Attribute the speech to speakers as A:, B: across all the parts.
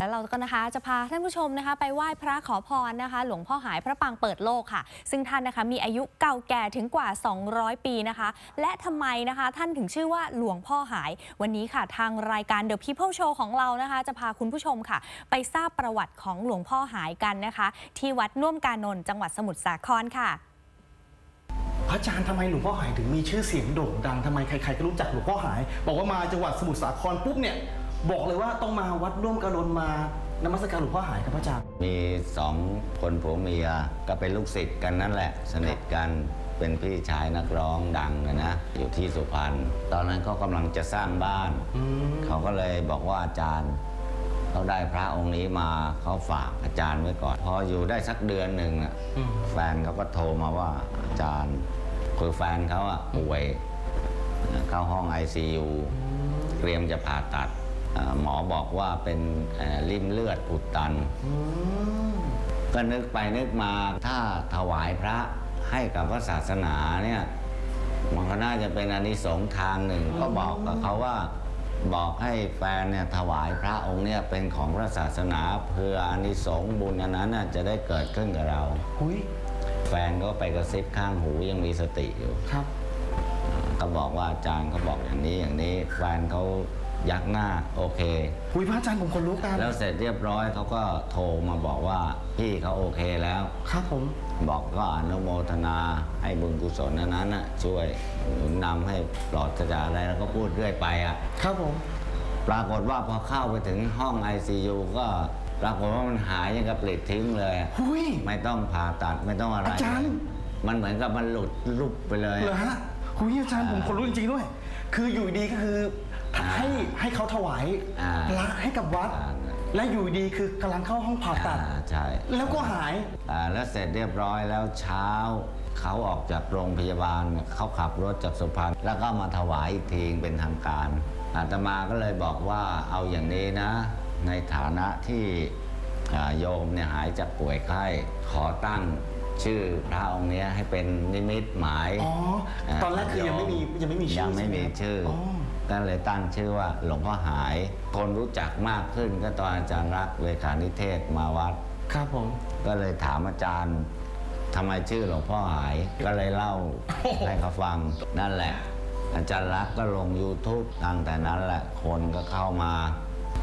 A: แล้วเราก็นะคะจะพาท่านผู้ชมนะคะไปไหว้พระขอพรนะคะ หลวงพ่อหายพระปางเปิดโลกค่ะ ซึ่งท่านนะคะมีอายุเก่าแก่ถึงกว่า 200 ปีนะคะ และทำไมนะคะท่านถึงชื่อว่าหลวงพ่อหาย วันนี้ค่ะทางรายการ The People Show ของเรานะคะ จะพาคุณผู้ชมค่ะ ไปทราบประวัติของหลวงพ่อหายกันนะคะ ที่วัดน่วมกานนท์จังหวัดสมุทรสาครค่ะ
B: พระอาจารย์ทำไมหลวงพ่อหายถึงมีชื่อเสียงโด่งดังทำไมใครๆก็รู้จักหลวงพ่อหาย บอกว่ามาจังหวัดสมุทรสาครปุ๊บเนี่ย บอกเลยว่าต้องมาวัดร่วมกระดนมานมัสการหลวงพ่อหายครับพระอาจารย์
C: มีสองคนผัวเมียก็เป็นลูกศิษย์กันนั่นแหละ สนิทกันเป็นพี่ชายนักร้องดังนะนะอยู่ที่สุพรรณตอนนั้นเขากำลังจะสร้างบ้าน
B: อืม
C: เขาก็เลยบอกว่าอาจารย์เขาได้พระองค์นี้มาเขาฝากอาจารย์ไว้ก่อน พออยู่ได้สักเดือนหนึ่งอะ
B: อืม
C: แฟนเขาก็โทรมาว่าอาจารย์คือแฟนเขาอะป่วยเข้าห้อง ICU เตรียมจะผ่าตัดอ่า หมอบอกว่าเป็นเอ่อริ่มเลือดอุดตัน
B: อืม
C: ก็นึกไปนึกมาถ้าถวายพระให้กับพระศาสนาเนี่ยมันก็น่าจะเป็นอานิสงส์ทางหนึ่ง ก็บอกกับเขาว่าบอกให้แฟนเนี่ยถวายพระองค์เนี่ยเป็นของพระศาสนาเพื่ออานิสงส์บุญอันนั้นน่ะจะได้เกิดขึ้นกับเรา
B: หุย
C: แฟนก็ไปกระซิบข้างหูยังมีสติอยู่
B: ครับ
C: ก็บอกว่าอาจารย์เขาบอกอย่างนี้อย่างนี้แฟนเขา ยักหน้าโอเค
B: หุยพระอาจารย์ผมคนรู้กัน
C: แล้วเสร็จเรียบร้อยเขาก็โทรมาบอกว่าพี่เขาโอเคแล้ว
B: ครับผม
C: บอกก็อนุโมทนาให้บุญกุศลนั้นนั้นน่ะช่วยหนุนนำให้ปลอดจากอะไรแล้วก็พูดเรื่อยไปอะ
B: ครับผม
C: ปรากฏว่าพอเข้าไปถึงห้อง ICU ก็ปรากฏว่ามันหายยังกับปลิดทิ้งเลยอะ
B: หุย
C: ไม่ต้องผ่าตัดไม่ต้องอะไร
B: อาจารย์
C: มันเหมือนกับมันหลุดลุบไปเลย
B: เหรอฮะหุยอาจารย์ผมคนรู้จริงๆด้วย คืออยู่ดีก็คือ ให้ให้เขาถวาย
C: อ่า
B: พระให้กับวัด
C: อ่า
B: และอยู่ดีคือกำลังเข้าห้องผ่าตัด
C: อ่าใช่
B: แล้วก็หาย
C: อ่าแล้วเสร็จเรียบร้อยแล้วเช้า เขาออกจากโรงพยาบาลเนี่ยเขาขับรถจากสุพรรณแล้วก็มาถวายอีกทีเป็นทางการอาตมาก็เลยบอกว่าเอาอย่างนี้นะ ในฐานะที่อ่าโยมเนี่ยหายจากป่วยไข้ขอตั้ง ชื่อพระองค์เนี้ยให้เป็นนิมิตหมาย
B: อ๋อตอนแรกคือยังไม่มียังไม่มีชื่อ
C: ยังไม่มี
B: ใช่ไหมครับ
C: ชื่ออ
B: อ
C: ก็เลยตั้งชื่อว่าหลวงพ่อหาย คนรู้จักมากขึ้นก็ตอนอาจารย์รักษณ์เลขานิเทศมาวัด
B: ครับผม
C: ก็เลยถามอาจารย์ทำไมชื่อหลวงพ่อหายก็เลยเล่าให้เขาฟังนั่นแหละ อาจารย์รักษณ์ก็ลง YouTube ตั้งแต่นั้นแหละคนก็เข้ามา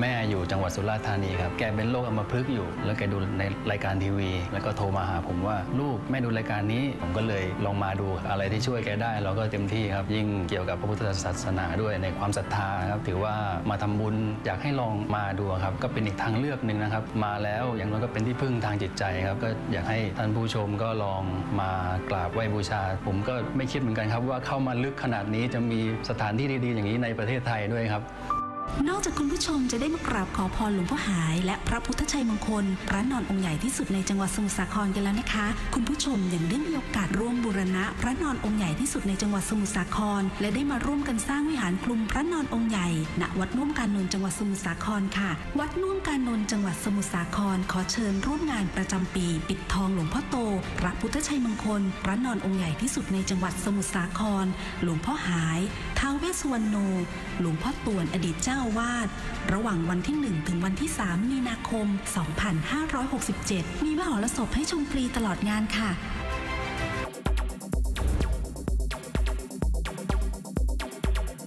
D: แม่อยู่จังหวัดสุราษฎร์ธานีครับ แกเป็นโรคอัมพฤกษ์อยู่ แล้วแกดูในรายการทีวี แล้วก็โทรมาหาผมว่าลูกแม่ดูรายการนี้ ผมก็เลยลองมาดูอะไรที่ช่วยแกได้เราก็เต็มที่ครับ ยิ่งเกี่ยวกับพระพุทธศาสนาด้วยในความศรัทธาครับ ถือว่ามาทำบุญอยากให้ลองมาดูครับ ก็เป็นอีกทางเลือกหนึ่งนะครับ มาแล้วอย่างน้อยก็เป็นที่พึ่งทางจิตใจครับ ก็อยากให้ท่านผู้ชมก็ลองมากราบไหว้บูชา ผมก็ไม่คิดเหมือนกันครับว่าเข้ามาลึกขนาดนี้จะมีสถานที่ดีๆอย่างนี้ในประเทศไทยด้วยครับ
E: นอกจากคุณผู้ชมจะได้มากราบขอพรหลวงพ่อหาย และพระพุทธชัยมงคล พระนอนองค์ใหญ่ที่สุดในจังหวัดสมุทรสาครกันแล้วนะคะ คุณผู้ชมยังได้มีโอกาสร่วมบูรณะ พระนอนองค์ใหญ่ที่สุดในจังหวัดสมุทรสาคร และได้มาร่วมกันสร้างวิหารคลุมพระนอนองค์ใหญ่ณวัดน่วมการนนท์จังหวัดสมุทรสาครค่ะ วัดน่วมการนนท์จังหวัดสมุทรสาคร ขอเชิญร่วมงานประจำปี ปิดทองหลวงพ่อโต พระพุทธชัยมงคล พระนอนองค์ใหญ่ที่สุดในจังหวัดสมุทรสาคร หลวงพ่อหายท้าวเวสุวรรณโน หลวงพ่อตวนอดีตเจ้าวาด ระหว่างวันที่ 1 ถึงวันที่ 3 มีนาคม 2567 มีมหรสพให้ชมฟรีตลอดงานค่ะ